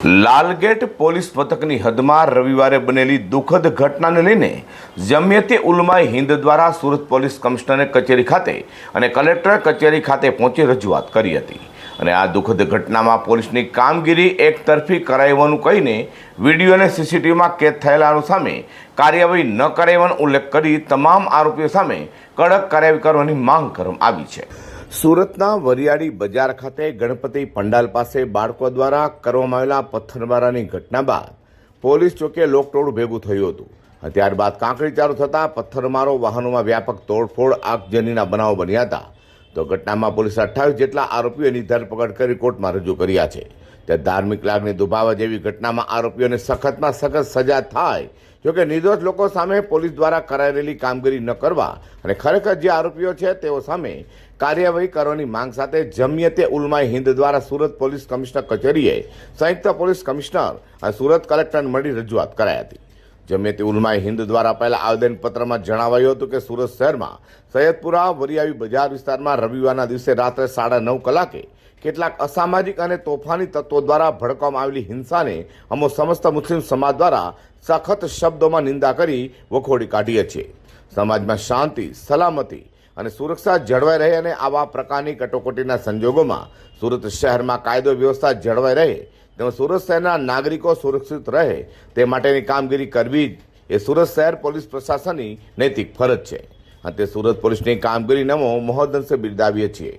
Lalgate police પથકની હદમાં રવિવારે બનેલી દુઃખદ ઘટનાને લઈને જમિયતે ઉલમાએ હિન્દ દ્વારા સુરત પોલીસ કમિશનર કચેરી ખાતે અને કલેક્ટર કચેરી ખાતે પહોંચી રજૂઆત કરી હતી. અને આ દુઃખદ ઘટનામાં પોલીસની કામગીરી એકતરફી કરાવવાનું કહીને વીડિયો અને સીસીટીવીમાં કેદ થયેલાનું સામે કાર્યવાહી ન કરાવવાનો ઉલ્લેખ કરી તમામ આરોપીઓ સામે કડક કાર્યવાહી કરવાની માંગ કરવામાં આવી છે. સુરતના વરિયાળી બજાર ખાતે ગણપતિ પંડાલ પાસે બાળકો દ્વારા કરવામાં આવેલા પથ્થરમારાની ઘટના બાદ પોલીસ ચોકે લોકટોળું ભેગું થયું હતું. ત્યારબાદ કાંકરી ચાલુ થતાં પથ્થરમારો વાહનોમાં વ્યાપક તોડફોડ, આગજનીના બનાવો બન્યા હતા. તો ઘટનામાં પોલીસે અઠ્ઠાવીસ જેટલા આરોપીઓની ધરપકડ કરી કોર્ટમાં રજૂ કર્યા છે. ત્યાં ધાર્મિક લાગણી દુભાવા જેવી ઘટનામાં આરોપીઓને સખતમાં સખત સજા થાય જોકે નિર્દોષ લોકો સામે પોલીસ દ્વારા કરાયેલી કામગીરી ન કરવા અને ખરેખર જે આરોપીઓ છે તેઓ સામે કાર્યવાહી કરવાની માંગ સાથે જમિયતે ઉલમાએ હિન્દ દ્વારા સુરત પોલીસ કમિશનર કચેરીએ સંયુક્ત પોલીસ કમિશનર અને સુરત કલેક્ટરને મળી રજૂઆત કરાઈ હતી. જમિયતે ઉલમાએ હિન્દ દ્વારા અપાયેલા આવેદનપત્રમાં જણાવાયું હતું કે સુરત શહેરમાં સૈયદપુરા વરિયાવી બજાર વિસ્તારમાં રવિવારના દિવસે રાત્રે સાડા નવ કલાકે કેટલાક અસામાજિક અને તોફાની તત્વો દ્વારા ભડકવામાં આવેલી હિંસાને અમો સમસ્ત મુસ્લિમ સમાજ દ્વારા સખત શબ્દોમાં નિંદા કરી વખોડી કાઢીએ છીએ. સમાજમાં શાંતિ, સલામતી અને સુરક્ષા જળવાઈ રહે અને આવા પ્રકારની કટોકટીના સંજોગોમાં સુરત શહેરમાં કાયદો વ્યવસ્થા જળવાઈ રહે તેમજ સુરત શહેરના નાગરિકો સુરક્ષિત રહે, તે માટેની કામગીરી કરવી જ એ સુરત શહેર પોલીસ પ્રશાસનની નૈતિક ફરજ છે. અને તે સુરત પોલીસની કામગીરી નમો મહોદંશે બિરદાવીએ છીએ.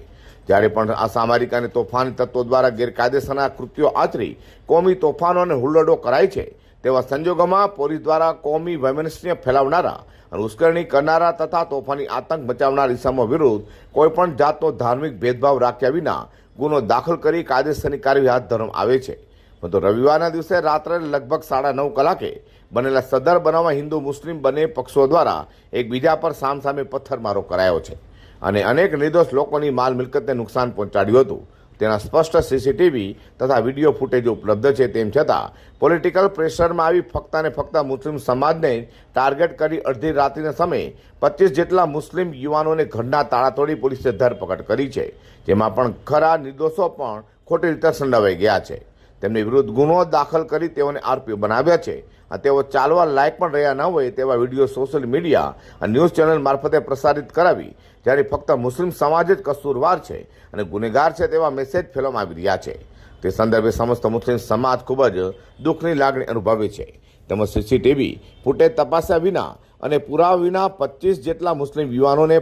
જ્યારે પણ અસામરિક અને તોફાની તત્વો દ્વારા ગેરકાયદેસરના કૃત્યો આચરી, કોમી તોફાનો અને હુલ્લડો કરાય છે, તેવા સંજોગોમાં પોલીસ દ્વારા કોમી વૈમનસ્ય ફેલાવનારા અને ઉશ્કેરણી કરનારા તથા તોફાની આતંક મચાવનાર ઇસમો વિરુદ્ધ કોઈપણ જાતનો ધાર્મિક ભેદભાવ રાખ્યા વિના ગુનો દાખલ કરી કાયદેસરની કાર્યવાહી હાથ ધરવામાં આવે છે. પરંતુ રવિવારના દિવસે રાત્રે લગભગ સાડા નવ કલાકે બનેલા સદર બનાવમાં હિન્દુ મુસ્લિમ બંને પક્ષો દ્વારા એકબીજા પર સામસામે પથ્થરમારો કરાયો છે. અને અનેક નિર્દોષ લોકોની માલ મિલકતને નુકસાન પહોંચાડ્યું હતું. તેના સ્પષ્ટ સીસીટીવી તથા વીડિયો ફૂટેજ ઉપલબ્ધ છે. તેમ છતાં પોલિટિકલ પ્રેશરમાં આવી ફક્ત અને ફક્ત મુસ્લિમ સમાજને ટાર્ગેટ કરી અડધી રાત્રિના સમયે પચીસ જેટલા મુસ્લિમ યુવાનોને ઘરના તાળા તોડી પોલીસે ધરપકડ કરી છે. જેમાં પણ ખરા નિર્દોષો પણ ખોટી રીતે સંડવાઈ ગયા છે. તેમની વિરુદ્ધ ગુનો દાખલ કરી તેઓને આરોપીઓ બનાવ્યા છે. તેઓ ચાલવા લાયક પણ રહ્યા ન હોય તેવા વીડિયો સોશિયલ મીડિયા અને ન્યૂઝ ચેનલ મારફતે પ્રસારિત કરાવી, જ્યારે ફક્ત મુસ્લિમ સમાજ જ કસૂરવાર છે અને ગુનેગાર છે તેવા મેસેજ ફેલાવવામાં આવી રહ્યા છે. તે સંદર્ભે સમસ્ત મુસ્લિમ સમાજ ખૂબ જ દુઃખની લાગણી અનુભવે છે. તેમજ સીસીટીવી ફૂટેજ તપાસ્યા વિના અને પુરાવા વિના પચીસ જેટલા મુસ્લિમ યુવાનોને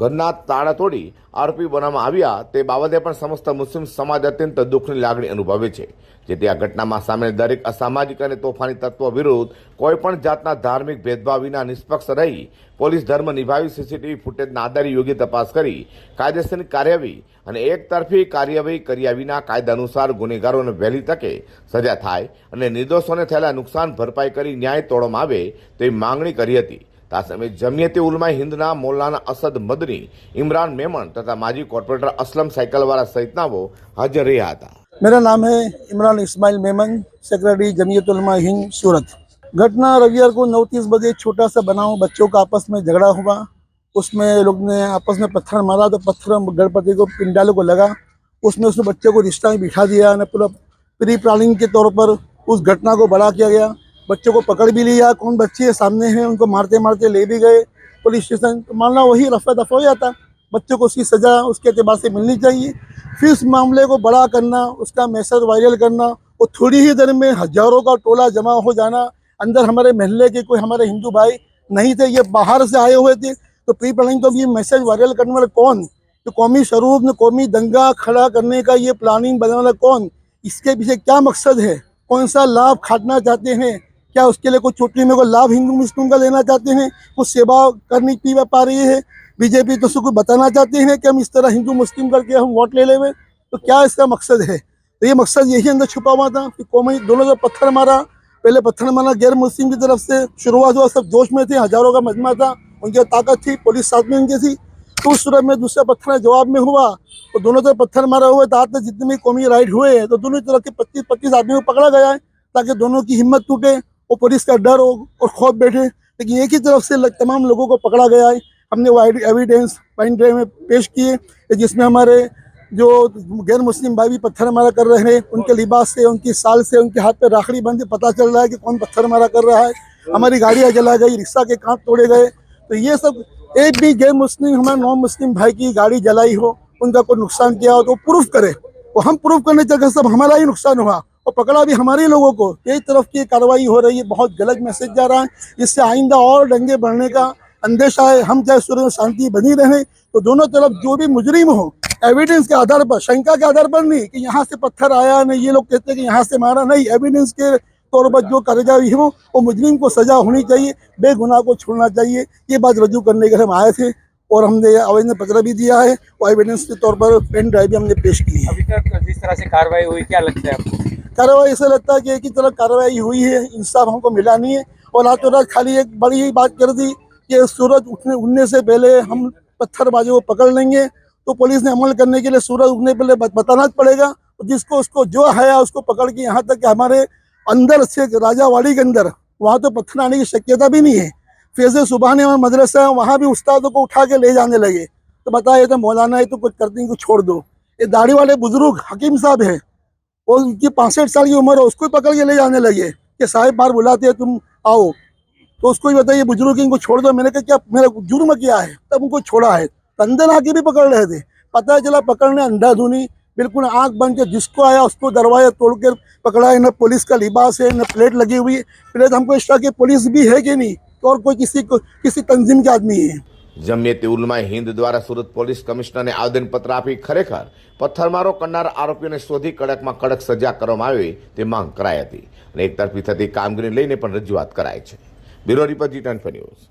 ઘરના તાળા તોડી આરોપી બનાવવામાં આવ્યા, તે બાબતે પણ સમસ્ત મુસ્લિમ સમાજ અત્યંત દુઃખની લાગણી અનુભવે છે. જેથી આ ઘટનામાં સામે દરેક અસામાજિક અને તોફાની તત્વો વિરુદ્ધ કોઈપણ જાતના ધાર્મિક ભેદભાવ વિના નિષ્પક્ષ રહી પોલીસ ધર્મ નિભાવી સીસીટીવી ફૂટેજના આધારે યોગ્ય તપાસ કરી કાયદેસરની કાર્યવાહી અને એકતરફી કાર્યવાહી કર્યા વિના કાયદા અનુસાર ગુનેગારોને વહેલી તકે સજા થાય અને નિર્દોષોને થયેલા નુકસાન ભરપાઈ કરી ન્યાય તોડવામાં આવે તેવી માંગણી કરી હતી. આ સમયે જમિયતે ઉલમા હિન્દના મૌલાના અસદ મદની ઇમરાન મેમણ તથા માજી કોર્પોરેટર અસલમ સાયકલવાળા સહિતનાઓ હાજર રહ્યા હતા मेरा नाम है इमरान इस्माइल मेमन सेक्रेटरी जमीयत उलमा हिंद सूरत घटना रविवार को नौ तीस बजे छोटा सा बनाव बच्चों का आपस में झगड़ा हुआ उसमें लोग ने आपस में पत्थर मारा तो पत्थर गणपति को पिंडालों को लगा उसमें उसने बच्चे को रिश्ता में बिठा दिया और पूरा प्री प्लानिंग के तौर पर उस घटना को बड़ा किया गया बच्चों को पकड़ भी लिया, कौन बच्चे सामने हैं, उनको मारते मारते ले भी गए पुलिस स्टेशन तो मानना वही रफा दफ़ा हो जाता। बच्चों को उसकी सज़ा उसके अतबार से मिलनी चाहिए। फिर उस मामले को बड़ा करना, उसका मैसेज वायरल करना और थोड़ी ही देर में हज़ारों का टोला जमा हो जाना। अंदर हमारे महल्ले के कोई हमारे हिंदू भाई नहीं थे, ये बाहर से आए हुए थे। तो प्री प्लानिंग तो ये मैसेज वायरल करने वाला कौन? तो कौमी स्वरूप में कौमी दंगा खड़ा करने का ये प्लानिंग बनाने वाला कौन? इसके पीछे क्या मकसद है? कौन सा लाभ खाटना चाहते हैं? क्या उसके लिए कोई छोटी में कोई लाभ हिंदू मुस्लिम का लेना चाहते हैं? कुछ सेवा करनी पी पा रही है। बीजेपी तो उसको बताना चाहते हैं कि हम इस तरह हिंदू मुस्लिम करके हम वोट ले लेवे तो क्या इसका मकसद है? तो ये मकसद यही अंदर छुपा हुआ था कि कौमी दोनों जब पत्थर मारा, पहले पत्थर मारा गैर मुस्लिम की तरफ़ से, शुरुआत हुआ सब जोश में थे, हज़ारों का मजमा था, उनकी ताकत थी, पुलिस साथ में उनकी थी। तो उस सूरत में दूसरा पत्थर जवाब में हुआ और दोनों तरफ़ पत्थर मारा हुआ आज तक जितने भी कौमी राइड हुए हैं तो दोनों तरफ़ के पच्चीस पच्चीस आदमियों को पकड़ा गया है, ताकि दोनों की हिम्मत टूटे और पुलिस का डर हो और खौफ बैठे लेकिन एक ही तरफ़ से लग- तमाम लोगों को पकड़ा गया है। हमने वो एविडेंस ड्राइव में पेश किए, जिसमें हमारे जो गैर मुस्लिम भाई भी पत्थर मारा कर रहे हैं, उनके लिबास से, उनकी साल से, उनके हाथ पे राखड़ी है पता चल रहा है कि कौन पत्थर मारा कर रहा है। हमारी गाड़ियाँ जला गई, रिक्शा के कांच तोड़े गए। तो ये सब, एक भी गैर मुस्लिम, हमारे नॉन मुस्लिम भाई की गाड़ी जलाई हो, उनका कोई नुकसान किया हो तो प्रूफ करे। वो हम प्रूफ करने चलकर सब हमारा ही नुकसान हुआ। और पकड़ा भी हमारे लोगों को। कई तरफ़ की कार्रवाई हो रही है। बहुत गलत मैसेज जा रहा है। इससे आइंदा और दंगे बढ़ने का अंदेशा है। हम चाहे सूर्य में शांति बनी रहे तो दोनों तरफ़ जो भी मुजरिम हो एविडेंस के आधार पर, शंका के आधार पर नहीं कि यहाँ से पत्थर आया नहीं, ये लोग कहते हैं कि यहाँ से मारा नहीं। एविडेंस के तौर पर जो कार्यवाही हो, वो मुजरिम को सजा होनी चाहिए। बेगुनाह को छोड़ना चाहिए। ये बात रजू करने के लिए हम आए थे और हमने आवेदन पत्र भी दिया है। और एविडेंस के तौर पर पेन ड्राइव भी हमने पेश की है। अभी तक जिस तरह से कार्रवाई हुई, क्या लगता है आपको? कार्रवाई ऐसा लगता है कि एक ही तरफ़ कार्रवाई हुई है इंसाफ हमको मिला नहीं है। और रातों रात खाली एक बड़ी ही बात कर दी कि सूरज उठने उठने से पहले हम पत्थरबाजी को पकड़ लेंगे। तो पुलिस ने अमल करने के लिए सूरज उठने पहले बताना पड़ेगा। जिसको, उसको, जो है उसको पकड़ के यहाँ तक हमारे अंदर से राजावाड़ी के अंदर, वहाँ तो पत्थर आने की शक्यता भी नहीं है। फैज सुबहानी हमारा मदरसा है वहाँ भी उस्तादों को उठा के ले जाने लगे। तो बताया तो मौलाना है तो कुछ करते कुछ छोड़ दो। ये दाढ़ी वाले बुज़ुर्ग हकीम साहब है। और उनकी पासठ साल की उम्र है, उसको पकड़ के ले जाने लगे। कि साहिब बार बुलाते हैं, तुम आओ। तो उसको ही बताइए, बुज़ुर्ग की इनको छोड़ दो। मैंने कहा, क्या मेरा जुर्म किया है? तब उनको छोड़ा है। अंदर आके भी पकड़ रहे थे। पता चला, पकड़ने अंधाधुनी, बिल्कुल आँख बन के जिसको आया, उसको दरवाज़ा तोड़ कर पकड़ा है। न पुलिस का लिबास है, न प्लेट लगी हुई है। पहले तो हमको इस तरह की पुलिस भी है कि नहीं? तो और कोई किसी को, किसी तंजीम के आदमी है। જમિયતે ઉલમાએ હિન્દ દ્વારા સુરત પોલીસ કમિશનરને આવેદનપત્ર આપી ખરેખર પથ્થરમારો કરનાર આરોપીઓને શોધી કડકમાં કડક સજા કરવામાં આવી તે માંગ કરાઈ હતી. અને એક તરફી થતી કામગીરી લઈને પણ રજૂઆત કરાઈ છે. Bureau report G twenty news.